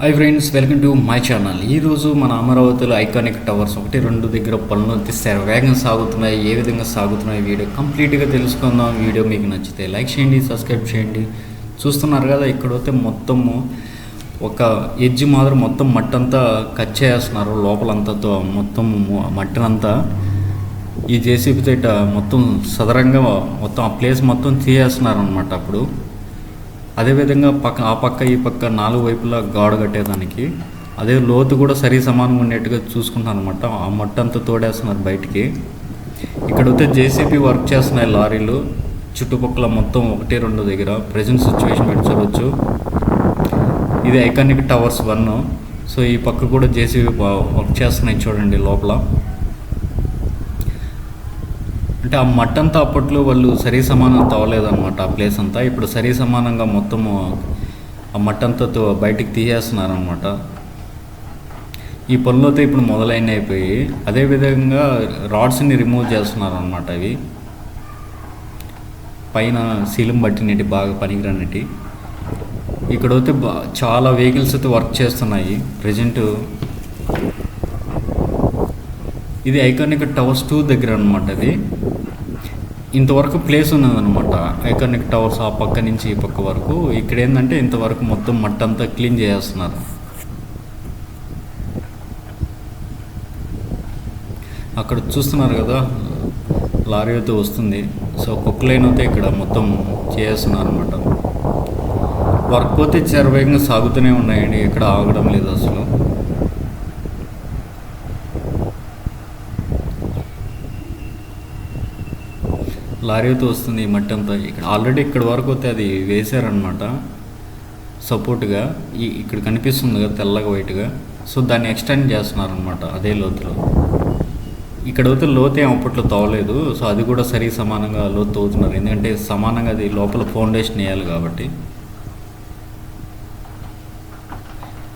Hi friends welcome to my channel ఈరోజు మన అమరావతిలో ఐకానిక్ టవర్స్ ఒకటి రెండు దగ్గర పనులు తీస్తారు వేగంగా సాగుతున్నాయి. ఏ విధంగా సాగుతున్నాయి? వీడియో కంప్లీట్గా తెలుసుకుందాం. వీడియో మీకు నచ్చితే లైక్ చేయండి సబ్స్క్రైబ్ చేయండి. చూస్తున్నారు కదా ఇక్కడైతే మొత్తము ఒక ఎడ్జ్ మాత్రం మొత్తం మట్టంతా కట్ చేస్తున్నారు. లోపలంతా మొత్తం మట్టినంతా. ఈ జేసీబీ తోట మొత్తం సదరంగా మొత్తం ఆ ప్లేస్ మొత్తం తీయేస్తున్నారు అనమాట అప్పుడు. అదేవిధంగా పక్క ఆ పక్క ఈ పక్క నాలుగు వైపులా గాడు కట్టేదానికి అదే లోతు కూడా సరి సమానంగా ఉండేట్టుగా చూసుకుంటాను అనమాట ఆ మట్ట అంతా తోడేస్తున్నారు బయటికి. ఇక్కడ వస్తే జేసీబీ వర్క్ చేస్తున్నాయి లారీలు. చుట్టుపక్కల మొత్తం ఒకటి రెండు దగ్గర. ప్రజెంట్ సిచ్యువేషన్ పెట్టి చూడవచ్చు ఇది ఐకానిక్ టవర్స్ వన్ సో ఈ పక్క కూడా జేసీబీ వర్క్ చేస్తున్నాయి చూడండి లోపల. అంటే ఆ మట్టంతా అప్పట్లో వాళ్ళు సరి సమానం తవ్వలేదన్నమాట ఆ ప్లేస్ అంతా. ఇప్పుడు సరి సమానంగా మొత్తము ఆ మట్టంతాతో బయటికి తీసేస్తున్నారనమాట ఈ పనులు అయితే ఇప్పుడు మొదలైన అయిపోయి అదేవిధంగా రాడ్స్ని రిమూవ్ చేస్తున్నారు అనమాట అవి. పైన సీలం పట్టినట్టు బాగా పనికిరానట్టు ఇక్కడ అయితే బా- చాలా వెహికల్స్ అయితే వర్క్ చేస్తున్నాయి. ప్రజెంట్ ఇది ఐకానిక్ టవర్స్ టూ దగ్గర అనమాట ఇది. ఇంతవరకు ప్లేస్ ఉన్నదన్నమాట. ఐకానిక్ టవర్స్ ఆ పక్క నుంచి ఈ పక్క వరకు. ఇక్కడ ఏంటంటే ఇంతవరకు మొత్తం మట్టంతా క్లీన్ చేస్తున్నారు అక్కడ చూస్తున్నారు కదా లారీ అయితే వస్తుంది. సో కుక్క లైన్ అయితే ఇక్కడ మొత్తం చేస్తున్నారు అనమాట వర్క్ అయితే చెరవేగంగా సాగుతూనే ఉన్నాయండి. ఇక్కడ ఆగడం లేదు అసలు. లారీ అయితే వస్తుంది ఈ మట్టి అంతా ఇక్కడ ఆల్రెడీ ఇక్కడ వరకు అయితే అది వేశారనమాట సపోర్ట్గా ఈ ఇక్కడ కనిపిస్తుంది కదా తెల్లగా వైట్గా సో దాన్ని ఎక్స్టెండ్ చేస్తున్నారనమాట అదే లోతులో. ఇక్కడ అయితే లోతే అప్పట్లో తవ్వలేదు. సో అది కూడా సరి సమానంగా లోతు తవ్వుతున్నారు. ఎందుకంటే సమానంగా అది లోపల ఫౌండేషన్ వేయాలి కాబట్టి.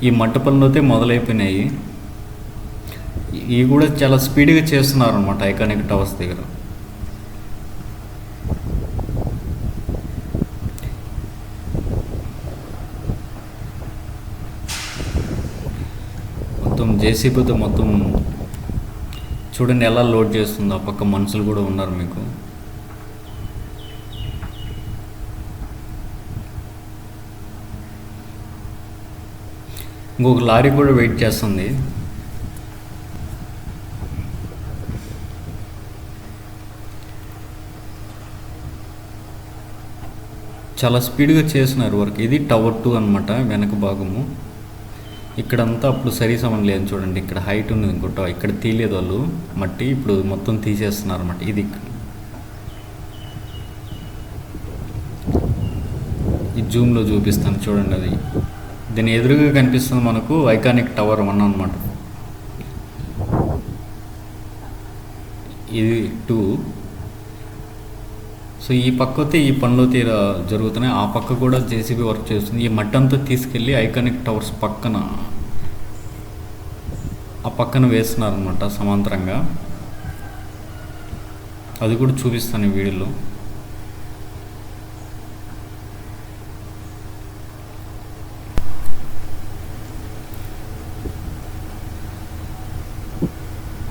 ఈ మట్టి పనులు అయితే మొదలైపోయినాయి. ఇవి కూడా చాలా స్పీడ్గా చేస్తున్నారు అనమాట ఐకానిక్ టవర్స్ దగ్గర. మొత్తం జేసీబీతో మొత్తం చూడండి ఎలా లోడ్ చేస్తుందో ఆ పక్క మనుషులు కూడా ఉన్నారు మీకు. ఇంకొక లారీ కూడా వెయిట్ చేస్తుంది. చాలా స్పీడ్గా చేస్తున్నారు వర్క్. ఇది టవర్ టూ అనమాట వెనక భాగము. ఇక్కడంతా అప్పుడు సరి సమానం లేదు చూడండి. ఇక్కడ హైట్ ఉంది అనుకుంటా. ఇక్కడ తీయలేదు వాళ్ళు. మట్టి ఇప్పుడు మొత్తం తీసేస్తున్నారు అన్నమాట ఇది ఈ జూమ్లో చూపిస్తాను చూడండి అది. దీని ఎదురుగా కనిపిస్తుంది మనకు ఐకానిక్ టవర్ వన్ అనమాట ఇది టూ సో ఈ పక్క అయితే ఈ పనులు తీర జరుగుతున్నాయి. ఆ పక్క కూడా జేసీబీ వర్క్ చేస్తుంది. ఈ మట్టి అంతా తీసుకెళ్ళి ఐకానిక్ టవర్స్ పక్కన ఆ పక్కన వేస్తున్నారనమాట సమాంతరంగా. అది కూడా చూపిస్తాను ఈ వీడియోలో.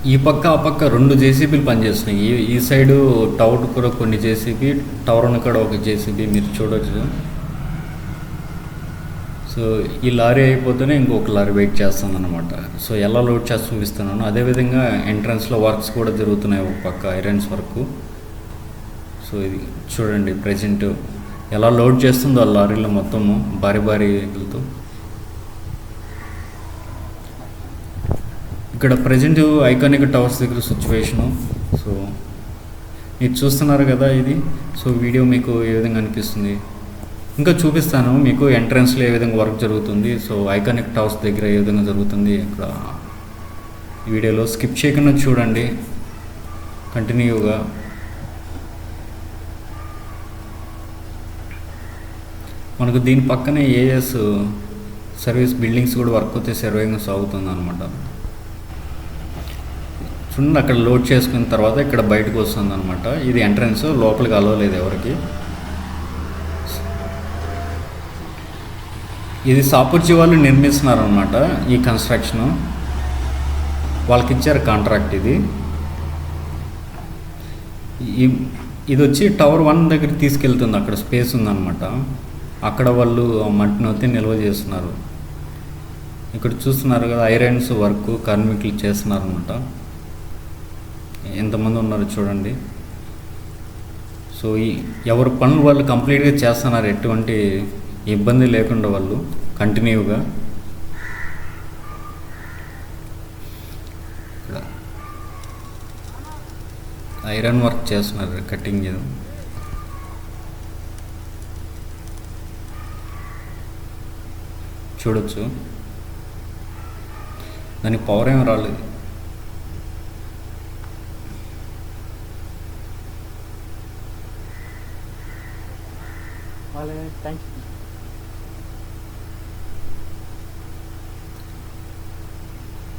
ఈ పక్క ఆ పక్క రెండు జేసీబీలు పనిచేస్తున్నాయి. ఈ ఈ సైడు టౌట్ కూడా కొన్ని జేసీబీ టవర్ కూడా ఒక జేసీబీ మీరు చూడవచ్చు సో ఈ లారీ అయిపోతేనే ఇంకొక లారీ వెయిట్ చేస్తుంది అనమాట సో ఎలా లోడ్ చేసి చూపిస్తున్నాను అదేవిధంగా ఎంట్రన్స్లో వర్క్స్ కూడా జరుగుతున్నాయి ఒక పక్క ఐరన్స్ వర్క్. సో ఇది చూడండి ప్రజెంట్ ఎలా లోడ్ చేస్తుందో ఆ లారీలో మొత్తము భారీ భారీ వెహికల్తో. ఇక్కడ ప్రజెంట్ ఐకానిక్ టవర్స్ దగ్గర సిచ్యువేషను సో మీరు చూస్తున్నారు కదా ఇది. సో వీడియో మీకు ఏ విధంగా అనిపిస్తుంది? ఇంకా చూపిస్తాను. మీకు ఎంట్రన్స్లో ఏ విధంగా వర్క్ జరుగుతుంది. సో ఐకానిక్ టవర్స్ దగ్గర ఏ విధంగా జరుగుతుంది ఇక్కడ వీడియోలో స్కిప్ చేయకుండా చూడండి. కంటిన్యూగా మనకు దీని పక్కనే ఏఎస్ సర్వీస్ బిల్డింగ్స్ కూడా వర్క్ అయితే సర్వేగా సాగుతుంది అనమాట చూడండి అక్కడ లోడ్ చేసుకున్న తర్వాత ఇక్కడ బయటకు వస్తుంది అనమాట ఇది ఎంట్రన్స్ లోపలికి అలవలేదు ఎవరికి. ఇది సాపుర్జీ వాళ్ళు నిర్మిస్తున్నారు అనమాట ఈ కన్స్ట్రక్షను వాళ్ళకి ఇచ్చారు కాంట్రాక్ట్ ఇది. ఇది వచ్చి టవర్ వన్ దగ్గర తీసుకెళ్తుంది అక్కడ స్పేస్ ఉందన్నమాట. అక్కడ వాళ్ళు ఆ మట్టిని అయితే నిల్వ చేస్తున్నారు. ఇక్కడ చూస్తున్నారు కదా ఐరన్స్ వర్క్ కార్మికులు చేస్తున్నారు అనమాట ఎంతమంది ఉన్నారో చూడండి. సో ఈ ఎవరి పనులు వాళ్ళు కంప్లీట్గా చేస్తున్నారు ఎటువంటి ఇబ్బంది లేకుండా వాళ్ళు కంటిన్యూగా ఐరన్ వర్క్ చేస్తున్నారు కటింగ్ ఏదో చూడొచ్చు. దానికి పవర్ ఏం రాలేదు. వాళ్ళ థ్యాంక్స్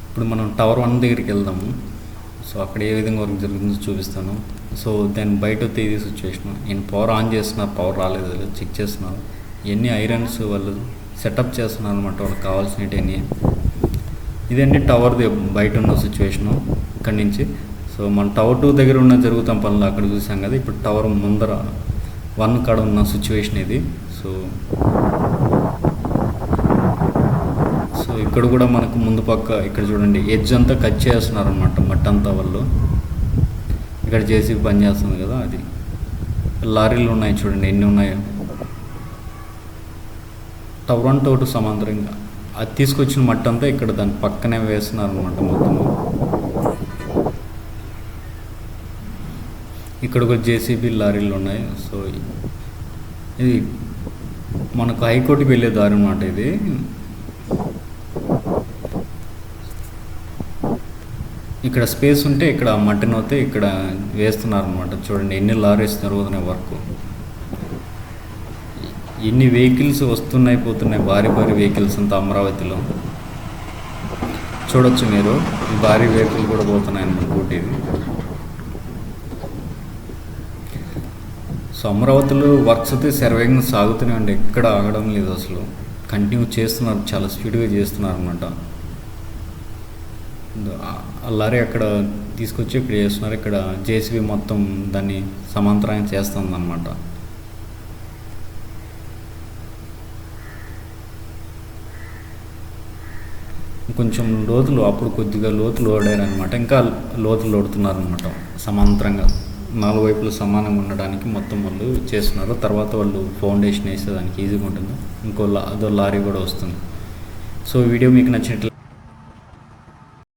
ఇప్పుడు మనం టవర్ వన్ దగ్గరికి వెళ్దాము. సో అక్కడ ఏ విధంగా వర్క్ జరుగుతుందో చూపిస్తాను. సో దాని బయట వస్తే ఇది సిచ్యువేషన్ నేను పవర్ ఆన్ చేసిన పవర్ రాలేదు చెక్ చేస్తున్నారు. ఎన్ని ఐరన్స్ వాళ్ళు సెటప్ చేస్తున్నారు అనమాట వాళ్ళకి కావాల్సినవి ఇదండి టవర్ది బయట ఉన్న సిచ్యువేషను ఇక్కడి నుంచి. సో మన టవర్ టూ దగ్గర ఉన్న జరుగుతాం పనులు అక్కడ చూసాం కదా ఇప్పుడు టవర్ ముందర వన్ కాడ ఉన్న సిచ్యువేషన్ ఇది. సో సో ఇక్కడ కూడా మనకు ముందు పక్క ఇక్కడ చూడండి ఎడ్జ్ అంతా కట్ చేస్తున్నారు అనమాట మట్టి అంతా వాళ్ళు. ఇక్కడ చేసి పని చేస్తుంది కదా అది. లారీలు ఉన్నాయి చూడండి ఎన్ని ఉన్నాయో. టవర్ వన్ సమాంతరంగా అది తీసుకొచ్చిన మట్టంతా ఇక్కడ దాని పక్కనే వేస్తున్నారు అనమాట మొత్తము. ఇక్కడ ఒక జేసీబీ లారీలు ఉన్నాయి. సో ఇది మనకు హైకోర్టుకి వెళ్ళే దారి అన్నమాట ఇది. ఇక్కడ స్పేస్ ఉంటే ఇక్కడ మట్టిని అవుతే ఇక్కడ వేస్తున్నారు అనమాట చూడండి ఎన్ని లారీస్ జరుగుతున్నాయి వర్క్. ఎన్ని వెహికల్స్ వస్తున్నాయి పోతున్నాయి భారీ భారీ వెహికల్స్ అంతా అమరావతిలో. చూడొచ్చు మీరు. భారీ వెహికల్ కూడా పోతున్నాయి అన్నమాట ఊటీది సో అమరావతిలో వర్క్స్ అయితే శరవేగంగా సాగుతూనే ఉండే ఎక్కడ ఆగడం లేదు అసలు. కంటిన్యూ చేస్తున్నారు చాలా స్పీడ్గా చేస్తున్నారు అనమాట ఆ లారీ అక్కడ తీసుకొచ్చి ఇక్కడ చేస్తున్నారు. ఇక్కడ జేసీబీ మొత్తం దాన్ని సమాంతరంగా చేస్తుందన్నమాట. కొంచెం లోతులు అప్పుడు కొద్దిగా లోతులు ఓడారు అనమాట ఇంకా లోతులు ఓడుతున్నారు అనమాట సమాంతరంగా. నాలుగు వైపులు సమానంగా ఉండడానికి మొత్తం వాళ్ళు చేస్తున్నారు. తర్వాత వాళ్ళు ఫౌండేషన్ వేస్తే దానికి ఈజీగా ఉంటుంది. ఇంకో లా అదో లారీ కూడా వస్తుంది. సో వీడియో మీకు నచ్చినట్లు